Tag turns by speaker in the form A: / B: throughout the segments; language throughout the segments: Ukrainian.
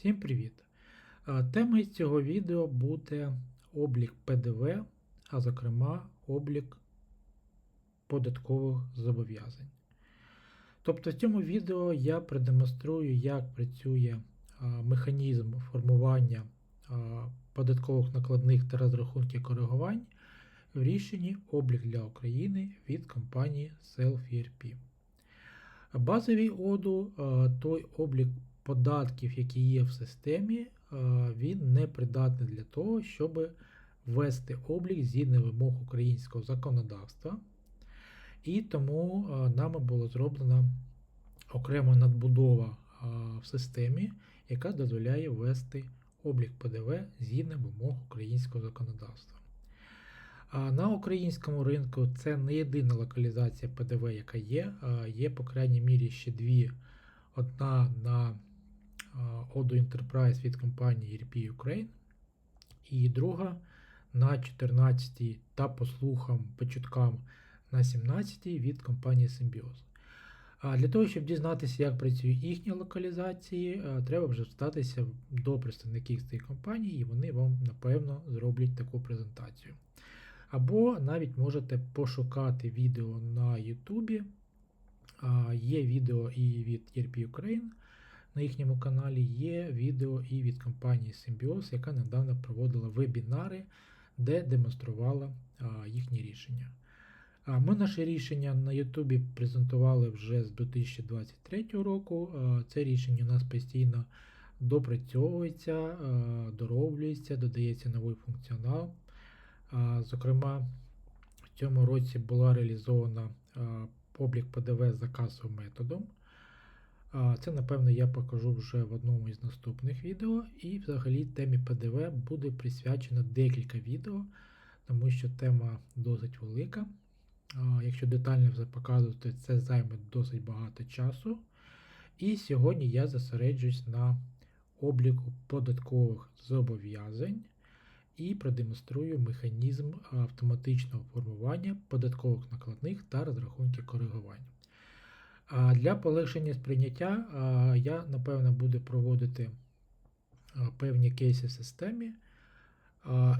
A: Всім привіт! Е, Темою цього відео буде облік ПДВ, а зокрема облік податкових зобов'язань. Тобто в цьому відео я продемонструю, як працює е, механізм формування е, податкових накладних та розрахунків коригувань в рішенні облік для України від компанії Self-ERP. Базовий ОДУ, той облік податків, які є в системі, е, він не придатний для того, щоб ввести облік згідно вимог українського законодавства. І тому е, нами було зроблена окрема надбудова е, в системі, яка дозволяє ввести облік ПДВ згідно вимог українського законодавства. На українському ринку це не єдина локалізація ПДВ, яка є. Є, по крайній мірі, ще дві. Одна на Odo Enterprise від компанії ERP Ukraine, і друга на 14 та по слухам, по чуткам на 17 від компанії Symbios. Для того, щоб дізнатися, як працюють їхні локалізації, треба вже статися до представників цих компаній, і вони вам, напевно, зроблять таку презентацію. Або навіть можете пошукати відео на Ютубі. Є відео і від ERP Ukraine на їхньому каналі, є відео і від компанії Symbios, яка недавно проводила вебінари, де демонструвала їхні рішення. Ми наше рішення на Ютубі презентували вже з 2023 року. Це рішення у нас постійно допрацьовується, дороблюється, додається новий функціонал. Зокрема, в цьому році була реалізована облік ПДВ за касовим методом. Це, напевно, я покажу вже в одному із наступних відео. І взагалі темі ПДВ буде присвячено декілька відео, тому що тема досить велика. Якщо детально все показувати, це займе досить багато часу. І сьогодні я зосереджусь на обліку податкових зобов'язань і продемонструю механізм автоматичного формування податкових накладних та розрахунків коригування. Для полегшення сприйняття я, напевно, буду проводити певні кейси в системі.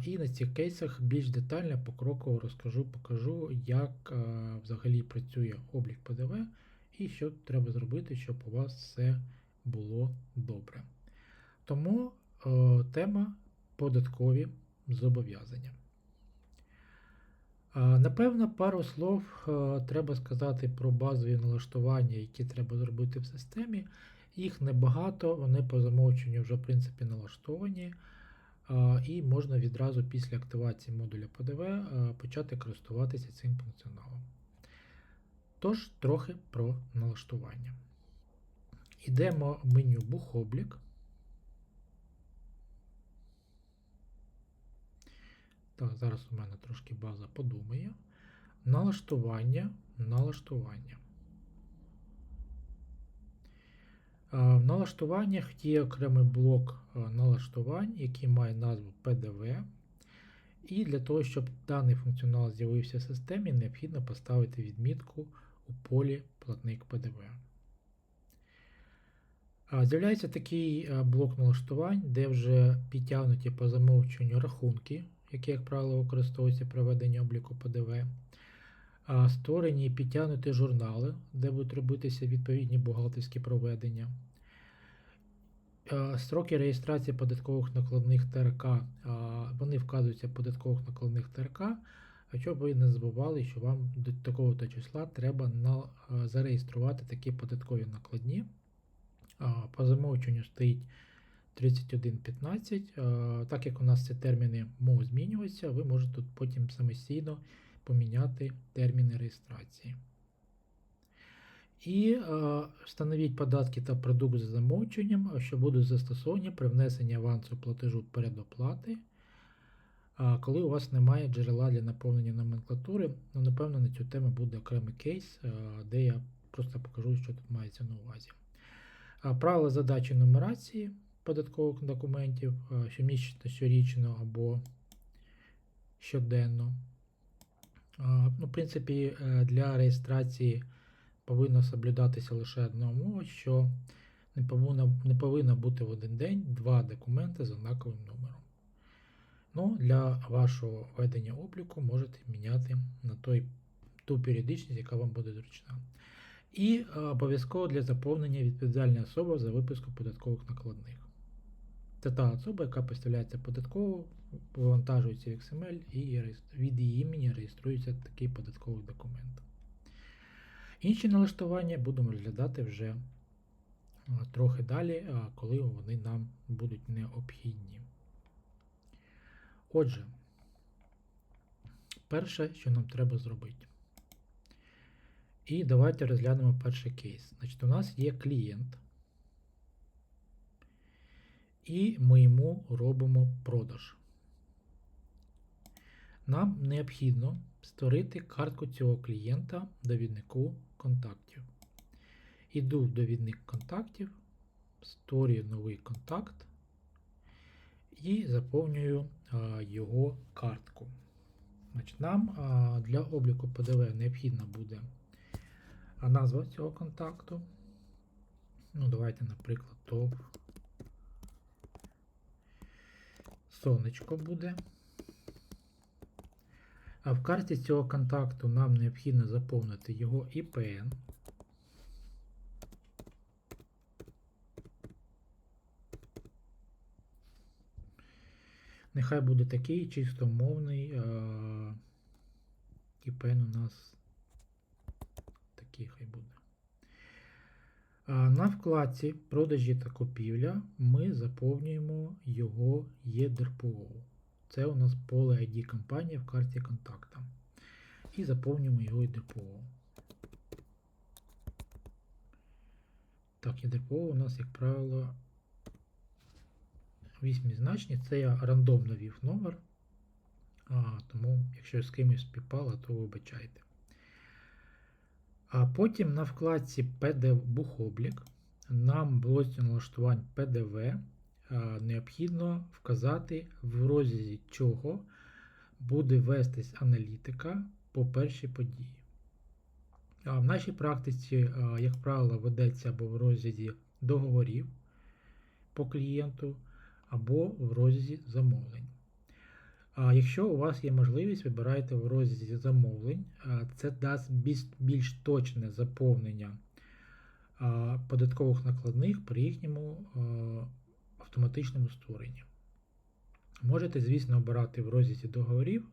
A: І на цих кейсах більш детально покроково розкажу, покажу, як взагалі працює облік ПДВ і що треба зробити, щоб у вас все було добре. Тому тема податкові зобов'язання. Напевно, пару слов треба сказати про базові налаштування, які треба зробити в системі. Їх небагато, вони по замовченню вже в принципі налаштовані. І можна відразу після активації модуля ПДВ почати користуватися цим функціоналом. Тож, трохи про налаштування. Йдемо в меню Бухоблік. Так, зараз у мене трошки база подумає. Налаштування, налаштування. В налаштуваннях є окремий блок налаштувань, який має назву PDV. І для того, щоб даний функціонал з'явився в системі, необхідно поставити відмітку у полі платник ПДВ. З'являється такий блок налаштувань, де вже підтягнуті по замовчуванню рахунки які, як правило, використовуються при веденні обліку ПДВ. Створені і підтягнуті журнали, де будуть робитися відповідні бухгалтерські проведення. Строки реєстрації податкових накладних ТРК, вони вказуються в податкових накладних ТРК, а щоб ви не забували, що вам до такого то числа треба на, зареєструвати такі податкові накладні. По замовченню стоїть 31.15. Так як у нас ці терміни можуть змінюватися, ви можете тут потім самостійно поміняти терміни реєстрації. І е, встановіть податки та продукт за замовченням, що будуть застосовані при внесенні авансу платежу передоплати, е, коли у вас немає джерела для наповнення номенклатури. Ну, Напевно, на цю тему буде окремий кейс, е, де я просто покажу, що тут мається на увазі. Е, правила задачі нумерації податкових документів щомісячно, щорічно або щоденно. Ну, В принципі, е, для реєстрації повинно соблюдатися лише одна умова, що не повинно, не повинно бути в один день два документи з однаковим номером. Ну, для вашого ведення обліку можете міняти на той, ту періодичність, яка вам буде зручна. І е, обов'язково для заповнення відповідальна особа за виписку податкових накладних. Це та особа, яка представляється податково, вивантажується в XML і від її імені реєструється такий податковий документ. Інші налаштування будемо розглядати вже трохи далі, коли вони нам будуть необхідні. Отже, перше, що нам треба зробити. І давайте розглянемо перший кейс. Значить, у нас є клієнт, і ми йому робимо продаж. Нам необхідно створити картку цього клієнта довіднику контактів. Іду в довідник контактів, створюю новий контакт і заповнюю його картку. Значить, нам для обліку ПДВ необхідна буде назва цього контакту. Ну, давайте, наприклад, ТОВ. Сонечко буде. А в карті цього контакту нам необхідно заповнити його IPN. Нехай буде такий чисто мовний. IPN у нас такий хай буде. На вкладці продажі та купівля ми заповнюємо його ЄДРПО. Це у нас поле ID компанії в карті контакта. І заповнюємо його ЄДРПО. Так, ЄДРПО у нас, як правило, вісьмизначні. Це я рандомно ввів номер. А, тому, якщо з кимось співпало, то вибачайте. А потім на вкладці PD Бухоблік нам в блоці налаштувань ПДВ необхідно вказати, в розрізі чого буде вестись аналітика по першій події. В нашій практиці, як правило, ведеться або в розрізі договорів по клієнту, або в розрізі замовлень. А якщо у вас є можливість, вибирайте в розділі замовлень, це дасть більш, більш точне заповнення податкових накладних при їхньому автоматичному створенні. Можете, звісно, обирати в розділі договорів,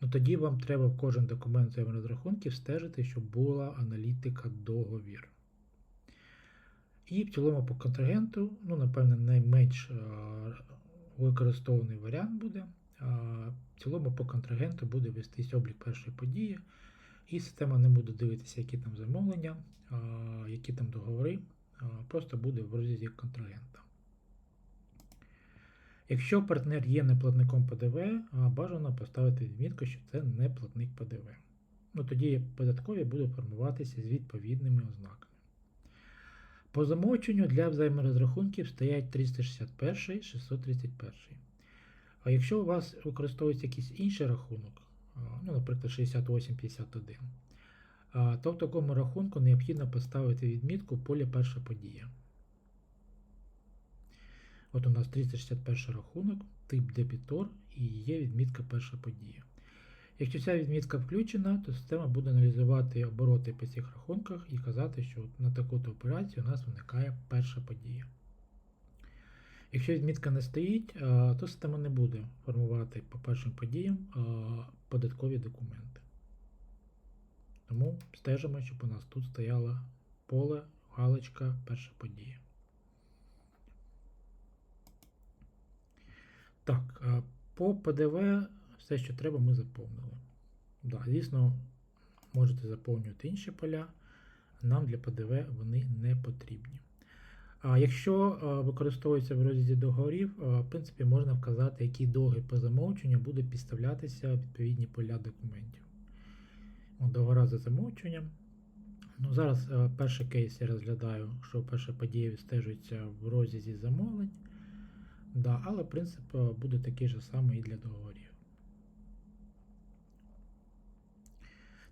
A: але тоді вам треба в кожен документ взаєморозрахунків стежити, щоб була аналітика договір. І в цілому по контрагенту, ну, напевне, найменш а, використовуваний варіант буде. В цілому по контрагенту буде вестись облік першої події, і система не буде дивитися, які там замовлення, які там договори, просто буде в розрізі контрагента. Якщо партнер є неплатником ПДВ, бажано поставити відмітку, що це не платник ПДВ. Ну, Тоді податкові будуть формуватися з відповідними ознаками. По замовченню для взаєморозрахунків стоять 361 631. А якщо у вас використовується якийсь інший рахунок, ну, наприклад, 6851, то в такому рахунку необхідно поставити відмітку поле перша подія. От у нас 361 рахунок, тип дебітор і є відмітка перша подія. Якщо ця відмітка включена, то система буде аналізувати обороти по цих рахунках і казати, що на таку-то операцію у нас виникає перша подія. Якщо відмітка не стоїть, то система не буде формувати по першим подіям податкові документи. Тому стежимо, щоб у нас тут стояло поле, галочка, перша подія. Так, по ПДВ все, що треба, ми заповнили. Да, Звісно, можете заповнювати інші поля, нам для ПДВ вони не потрібні. А якщо використовується в розрізі договорів, в принципі, можна вказати, який договір по замовченню буде підставлятися відповідні поля документів. Договора за замовченням. Ну, Зараз перший кейс я розглядаю, що перша подія відстежується в розрізі замовлень. Да, Але принцип буде такий же самий і для договорів.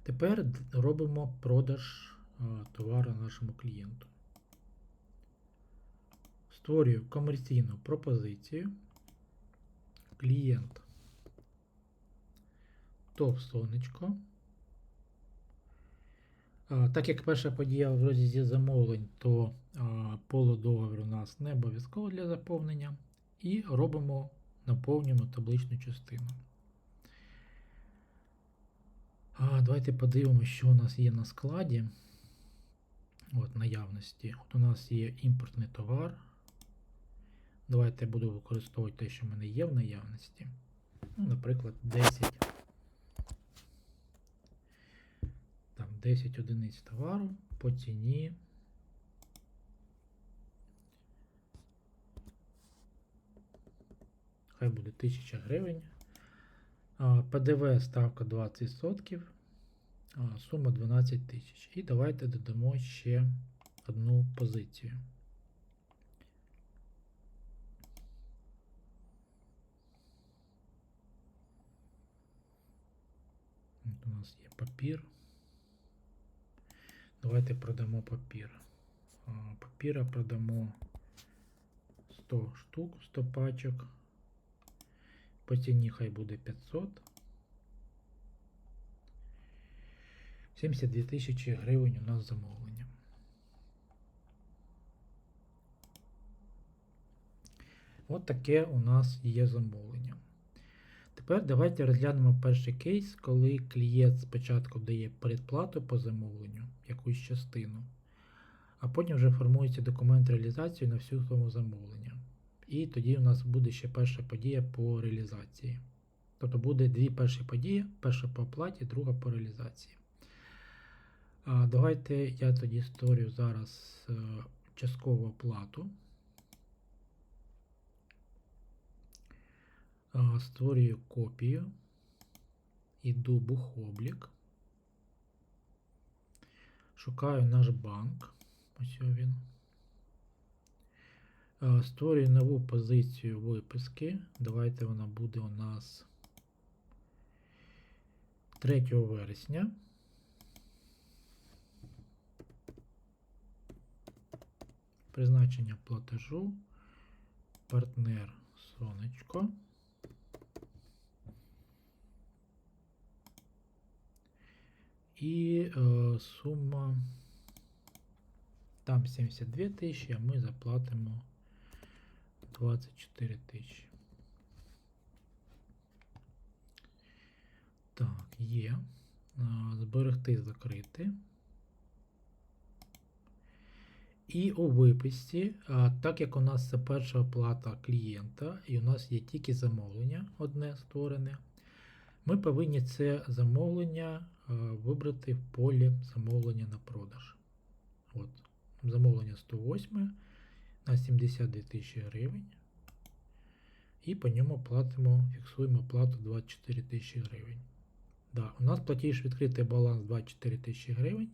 A: Тепер робимо продаж товару нашому клієнту. Створюю комерційну пропозицію. Клієнт. ТОВ сонечко. Так як перша подія в розрізі замовлень, то поле договору у нас не обов'язково для заповнення. І робимо, наповнюємо табличну частину. Давайте подивимося, що у нас є на складі. От, наявності. От у нас є імпортний товар. Давайте я буду використовувати те, що в мене є в наявності. Ну, наприклад, 10. Там 10 одиниць товару по ціні. Хай буде 1000 гривень. ПДВ ставка 20%. Сума 12 тисяч. І давайте додамо ще одну позицію. От у нас є папір. Давайте продамо папір. Папіра продамо 100 штук, 100 пачок. По ціні хай буде 500. 72 тисячі гривень у нас замовлення. От таке у нас є замовлення. Тепер давайте розглянемо перший кейс, коли клієнт спочатку дає передплату по замовленню, якусь частину, а потім вже формується документ реалізації на всю суму замовлення. І тоді у нас буде ще перша подія по реалізації. Тобто буде дві перші події: перша по оплаті, друга по реалізації. А, Давайте я тоді створю зараз е, часткову оплату. Створюю копію. Іду бухоблік. Шукаю наш банк. Ось він. Створюю нову позицію виписки. Давайте вона буде у нас 3 вересня. Призначення платежу. Партнер Сонечко. І е, сума там 72 тисячі, а ми заплатимо 24 тисячі. Так, є. Е, Зберегти, закрити. І у виписці, так як у нас це перша оплата клієнта, і у нас є тільки замовлення одне створене, ми повинні це замовлення вибрати в полі замовлення на продаж. От, Замовлення 108 на 72 тисячі гривень. І по ньому платимо, фіксуємо плату 24 тисячі гривень. Да, у нас платіж відкритий баланс 24 тисячі гривень.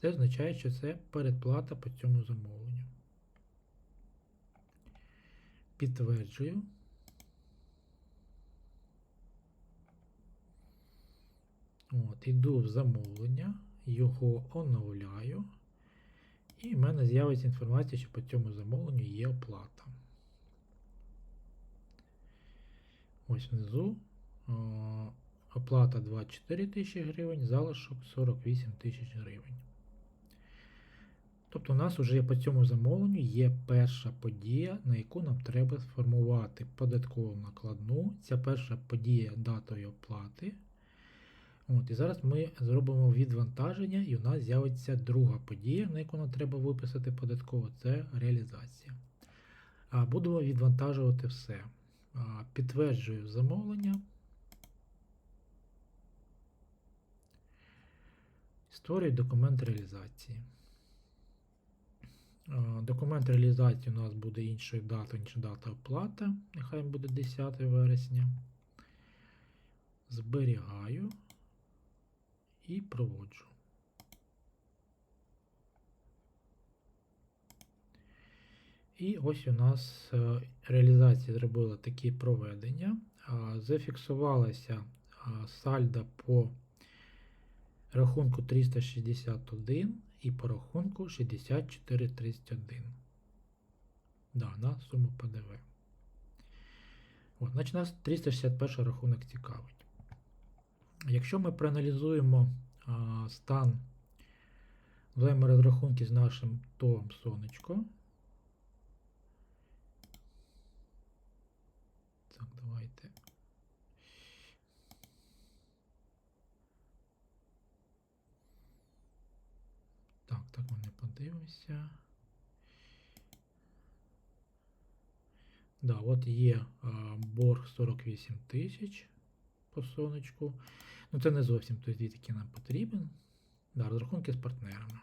A: Це означає, що це передплата по цьому замовленню. Підтверджую. От, Іду в замовлення, його оновляю. І в мене з'явиться інформація, що по цьому замовленню є оплата. Ось внизу. Оплата 24 тисячі гривень, залишок 48 тисяч гривень. Тобто у нас вже по цьому замовленню є перша подія, на яку нам треба сформувати податкову накладну. Ця перша подія датою оплати. От, І зараз ми зробимо відвантаження, і у нас з'явиться друга подія, на яку нам треба виписати податково, це реалізація. А Будемо відвантажувати все. Підтверджую замовлення. Створюю документ реалізації. Документ реалізації у нас буде іншою датою, ніж дата оплати. Нехай буде 10 вересня. Зберігаю і проводжу. І ось у нас е, реалізація зробила такі проведення. Зафіксувалася сальда по рахунку 361 і по рахунку 6431. Да, на суму ПДВ. От, значить, нас 361 рахунок цікавить. Якщо ми проаналізуємо а, стан взаєморозрахунки з нашим ТОВом сонечко. Так, давайте. Так, так ми не подивимося. Да, от є а, борг 48 тисяч по сонечку. Ну, це не зовсім той звіт, який нам потрібен. Да, розрахунки з партнерами.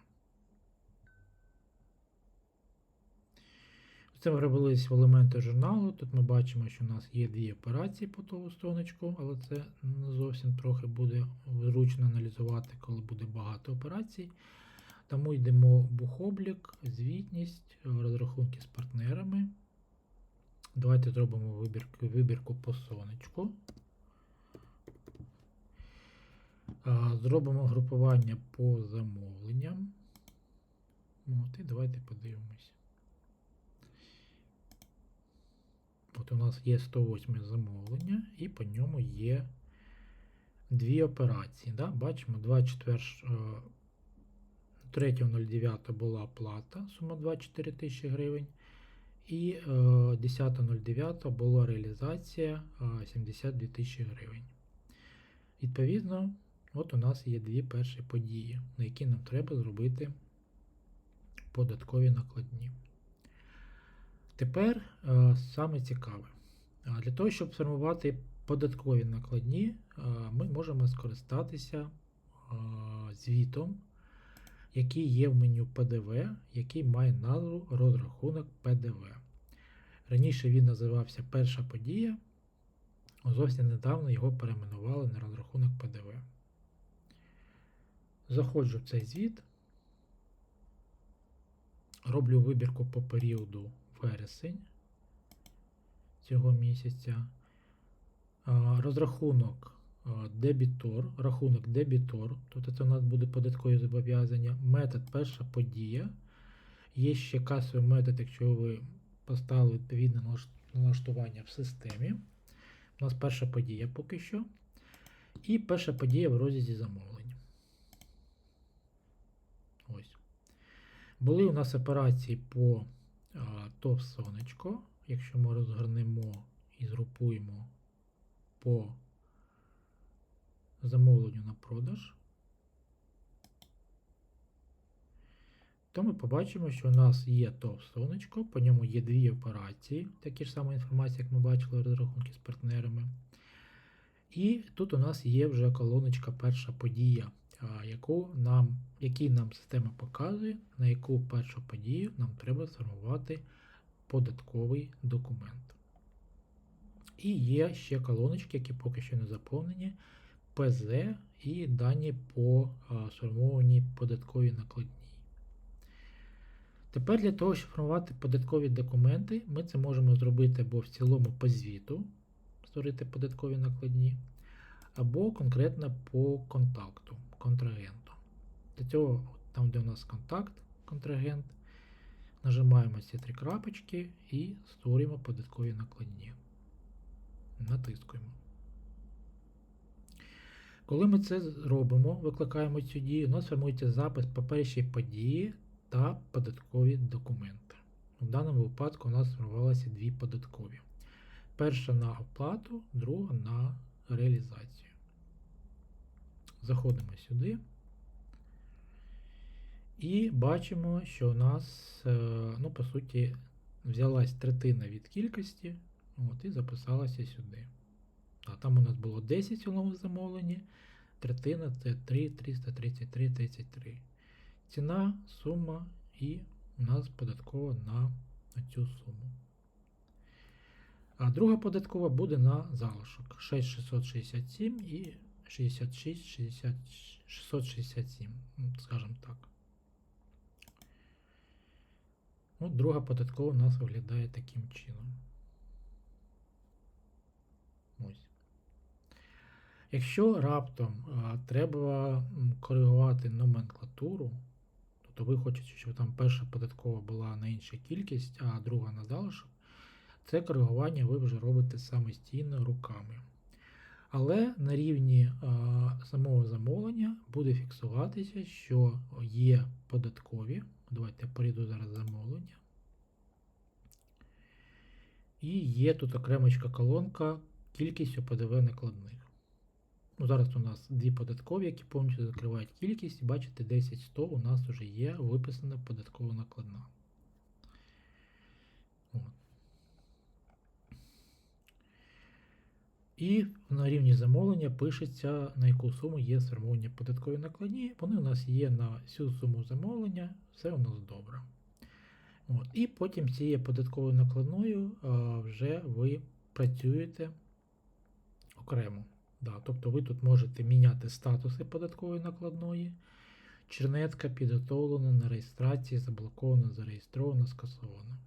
A: Це ми перевелись в елементи журналу. Тут ми бачимо, що у нас є дві операції по того сонечку, але це не зовсім трохи буде зручно аналізувати, коли буде багато операцій. Тому йдемо в бухоблік, звітність, розрахунки з партнерами. Давайте зробимо вибірку, вибірку по сонечку. А, Зробимо групування по замовленням. От, і давайте подивимось. От у нас є 108 замовлення, і по ньому є дві операції. Да? Бачимо, 24, 3.09 була оплата, сума 24 тисячі гривень. І е, 10.09 була реалізація е, 72 тисячі гривень. Відповідно, от у нас є дві перші події, на які нам треба зробити податкові накладні. Тепер е, саме цікаве. Для того, щоб сформувати податкові накладні, е, ми можемо скористатися е, звітом, який є в меню ПДВ, який має назву розрахунок ПДВ. Раніше він називався Перша подія, зовсім недавно його перейменували на розрахунок ПДВ. Заходжу в цей звіт, роблю вибірку по періоду вересень цього місяця. Розрахунок дебітор, рахунок дебітор, тобто це у нас буде податкові зобов'язання, метод перша подія. Є ще касовий метод, якщо ви поставили відповідне налаштування в системі. У нас перша подія поки що. І перша подія в розрізі замовлень. Ось. Були у нас операції по а, ТОВ сонечко. Якщо ми розгорнемо і згрупуємо по замовленню на продаж, то ми побачимо, що у нас є ТОВ сонечко, по ньому є дві операції, такі ж самі інформації, як ми бачили розрахунки з партнерами. І тут у нас є вже колоночка перша подія, яку нам, який нам система показує, на яку першу подію нам треба сформувати податковий документ. І є ще колоночки, які поки що не заповнені, ПЗ і дані по сформованій податковій накладній. Тепер для того, щоб формувати податкові документи, ми це можемо зробити або в цілому по звіту, створити податкові накладні, або конкретно по контакту, контрагенту. Для цього, там, де у нас контакт, контрагент, нажимаємо ці три крапочки і створюємо податкові накладні. Натискуємо. Коли ми це робимо, викликаємо цю дію, у нас формується запис по першій події та податкові документи. У даному випадку у нас сформувалися дві податкові. Перша на оплату, друга на реалізацію. Заходимо сюди. І бачимо, що у нас, е, ну, по суті, взялась третина від кількості от, і записалася сюди. А там у нас було 10 в цілому третина це 3, 333, 33. Ціна, сума і у нас податкова на, цю суму. А друга податкова буде на залишок 6667 і 66 667, ну, скажімо так. Ну, друга податкова у нас виглядає таким чином. Ось. Якщо раптом а, треба коригувати номенклатуру, то Тобто ви хочете, щоб там перша податкова була на інша кількість, а друга на залишок. Це коригування ви вже робите самостійно руками. Але на рівні а, самого замовлення буде фіксуватися, що є податкові. Давайте я перейду зараз замовлення. І є тут окремочка колонка кількість ОПДВ накладних. Ну, зараз у нас дві податкові, які повністю закривають кількість. Бачите, 10-100 у нас вже є виписана податкова накладна. І на рівні замовлення пишеться, на яку суму є сформовані податкові накладні. Вони у нас є на всю суму замовлення, все у нас добре. От. І потім цією податковою накладною а, вже ви працюєте окремо. Да, тобто ви тут можете міняти статуси податкової накладної. Чернетка підготовлена на реєстрації, заблокована, зареєстрована, скасована.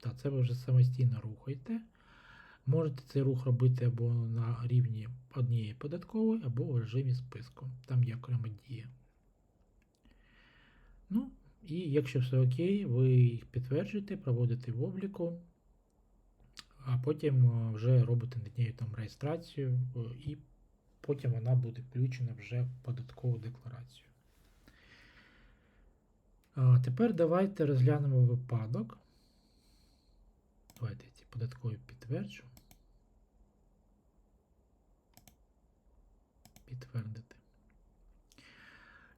A: Так, це ви вже самостійно рухаєте. Можете цей рух робити або на рівні однієї податкової, або в режимі списку. Там є окрема дія. Ну, і якщо все окей, ви їх підтверджуєте, проводите в обліку, а потім е, вже робите над нею там реєстрацію, е, і потім вона буде включена вже в податкову декларацію. А тепер давайте розглянемо випадок. Давайте ці податкові підтверджу. Підтвердити.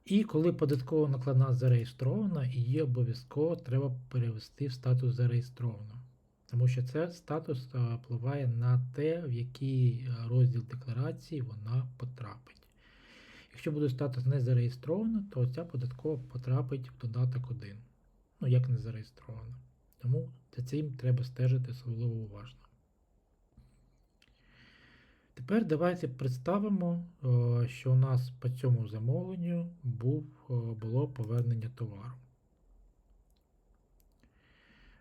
A: І коли податкова накладна зареєстрована, її обов'язково треба перевести в статус зареєстровано. Тому що це статус впливає на те, в який розділ декларації вона потрапить. Якщо буде статус не зареєстровано, то ця податкова потрапить в додаток 1. Ну, як не зареєстровано. Тому за цим треба стежити особливо уважно. Тепер давайте представимо, е, що у нас по цьому замовленню був, е, було повернення товару.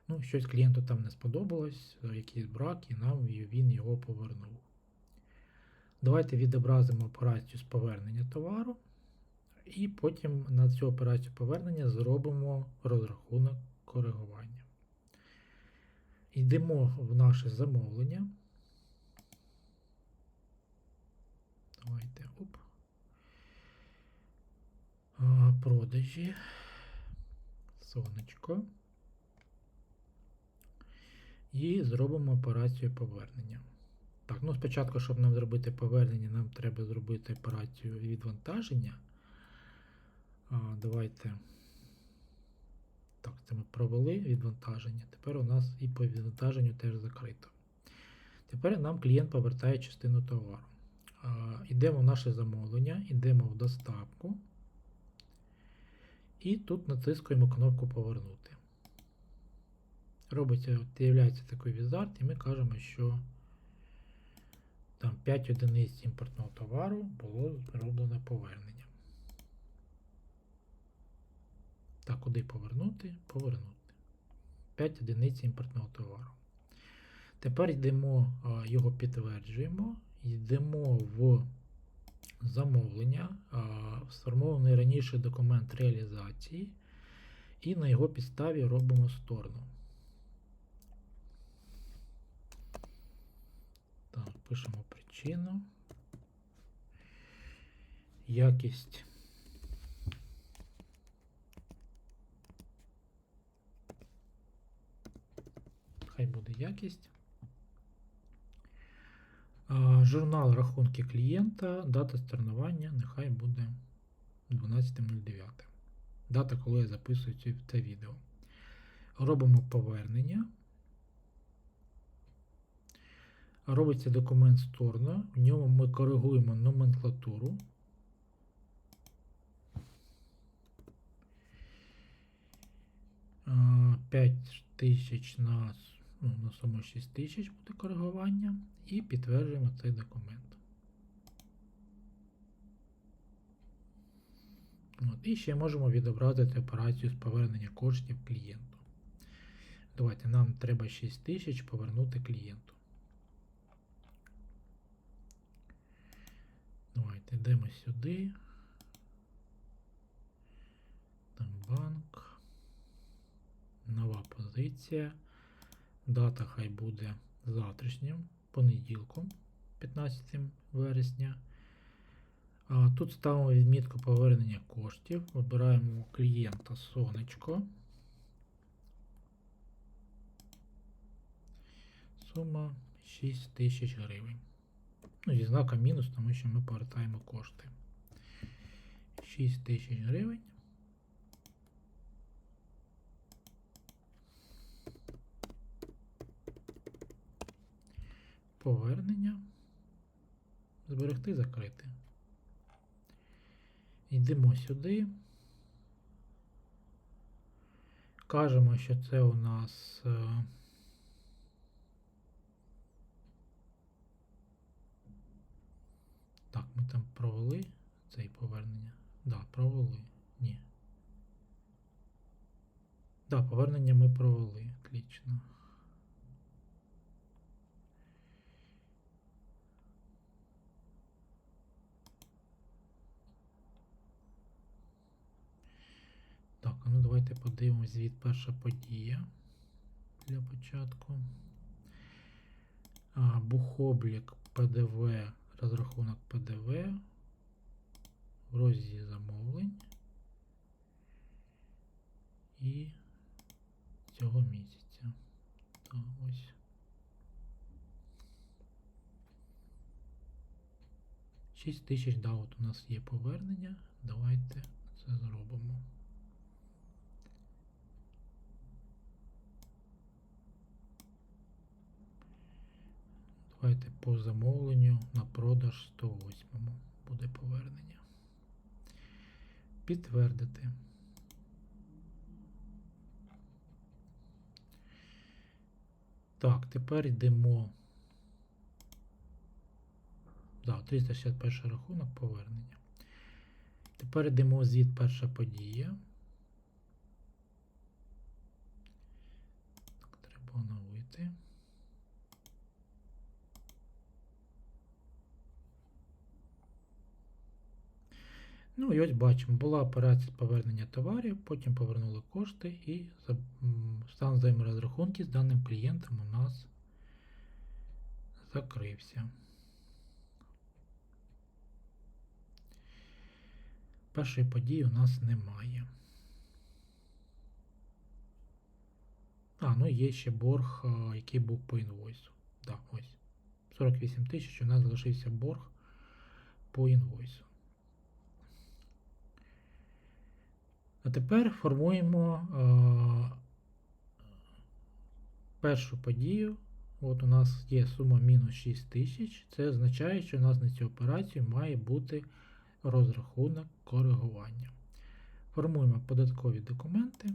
A: Ну, щось клієнту там не сподобалось, е, якийсь брак, і нам він його повернув. Давайте відобразимо операцію з повернення товару, і потім на цю операцію повернення зробимо розрахунок коригування. Йдемо в наше замовлення. Давайте оп. А, Продажі. Сонечко. І зробимо операцію повернення. Так, ну спочатку, щоб нам зробити повернення, нам треба зробити операцію відвантаження. А, Давайте. Так, це ми провели відвантаження. Тепер у нас і по відвантаженню теж закрито. Тепер нам клієнт повертає частину товару. Йдемо в наше замовлення, йдемо в доставку. І тут натискуємо кнопку Повернути. Робиться, з'являється такий візард, і ми кажемо, що там 5 одиниць імпортного товару було зроблено повернення. Так, куди повернути? Повернути. 5 одиниць імпортного товару. Тепер йдемо, його підтверджуємо, йдемо в замовлення, сформований раніше документ реалізації, і на його підставі робимо сторону. Так, пишемо причину. Якість. Хай буде якість. Журнал рахунки клієнта, дата сторнування, нехай буде 12.09. Дата, коли я записую це, відео. Робимо повернення. Робиться документ сторона, в ньому ми коригуємо номенклатуру. А, 5 тисяч на, ну, на суму 6 тисяч буде коригування і підтверджуємо цей документ. От, І ще можемо відобразити операцію з повернення коштів клієнту. Давайте нам треба 6 тисяч повернути клієнту. Давайте йдемо сюди. Там банк. Нова позиція. Дата хай буде завтрашнім, понеділком, 15 вересня. Тут ставимо відмітку повернення коштів. Вибираємо клієнта Сонечко. Сума 6 тисяч гривень. Ну, зі знаком мінус, тому що ми повертаємо кошти. 6 тисяч гривень. Повернення. Зберегти, закрити. Йдемо сюди. Кажемо, що це у нас. е, Так, ми там провели цей повернення. Да, провели. Ні. Да, повернення ми провели. Отлично. Так, ну давайте подивимось звіт перша подія для початку. А, бухоблік ПДВ, розрахунок ПДВ в розділі замовлень і цього місяця. Так, ось. Шість тисяч, да, от у нас є повернення. Давайте це зробимо. Давайте по замовленню на продаж 108 буде повернення. Підтвердити. Так, тепер йдемо. Да, 361 рахунок повернення. Тепер йдемо звіт перша подія. Так, треба оновити. Ну і ось бачимо, була операція повернення товарів, потім повернули кошти і стан взаєморозрахунки з даним клієнтом у нас закрився. Першої події у нас немає. А, ну є ще борг, який був по інвойсу. Так, ось. 48 тисяч у нас залишився борг по інвойсу. А тепер формуємо е, першу подію. От у нас є сума мінус 6 тисяч. Це означає, що у нас на цю операцію має бути розрахунок коригування. Формуємо податкові документи.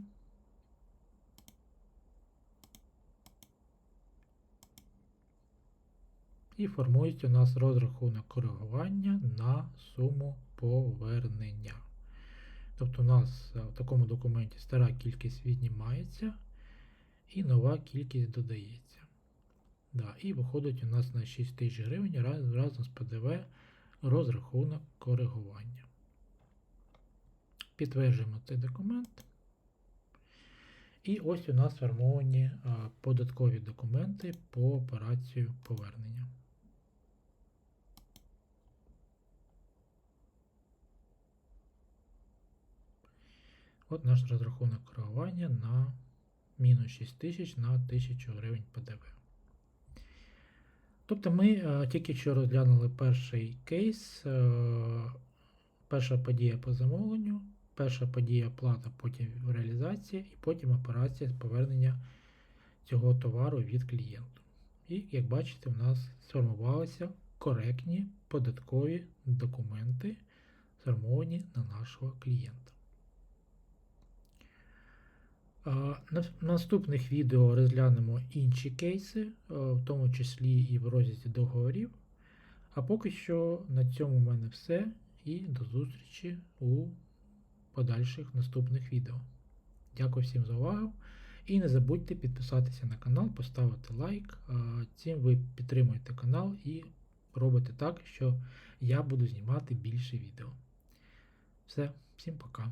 A: І формується у нас розрахунок коригування на суму повернення. Тобто у нас е, в такому документі стара кількість віднімається і нова кількість додається. Да, І виходить у нас на 6 тисяч гривень раз- разом з ПДВ розрахунок коригування. Підтверджуємо цей документ. І ось у нас сформовані а, податкові документи по операцію повернення. От наш розрахунок коригування на мінус 6 тисяч на 1000 гривень ПДВ. Тобто ми е, тільки що розглянули перший кейс, е, перша подія по замовленню, перша подія оплата, потім реалізація і потім операція з повернення цього товару від клієнту. І, як бачите, у нас сформувалися коректні податкові документи, сформовані на нашого клієнта. В наступних відео розглянемо інші кейси, е, в тому числі і в розділі договорів. А поки що на цьому в мене все. І до зустрічі у подальших наступних відео. Дякую всім за увагу. І не забудьте підписатися на канал, поставити лайк. Цим ви підтримуєте канал і робите так, що я буду знімати більше відео. Все, всім пока.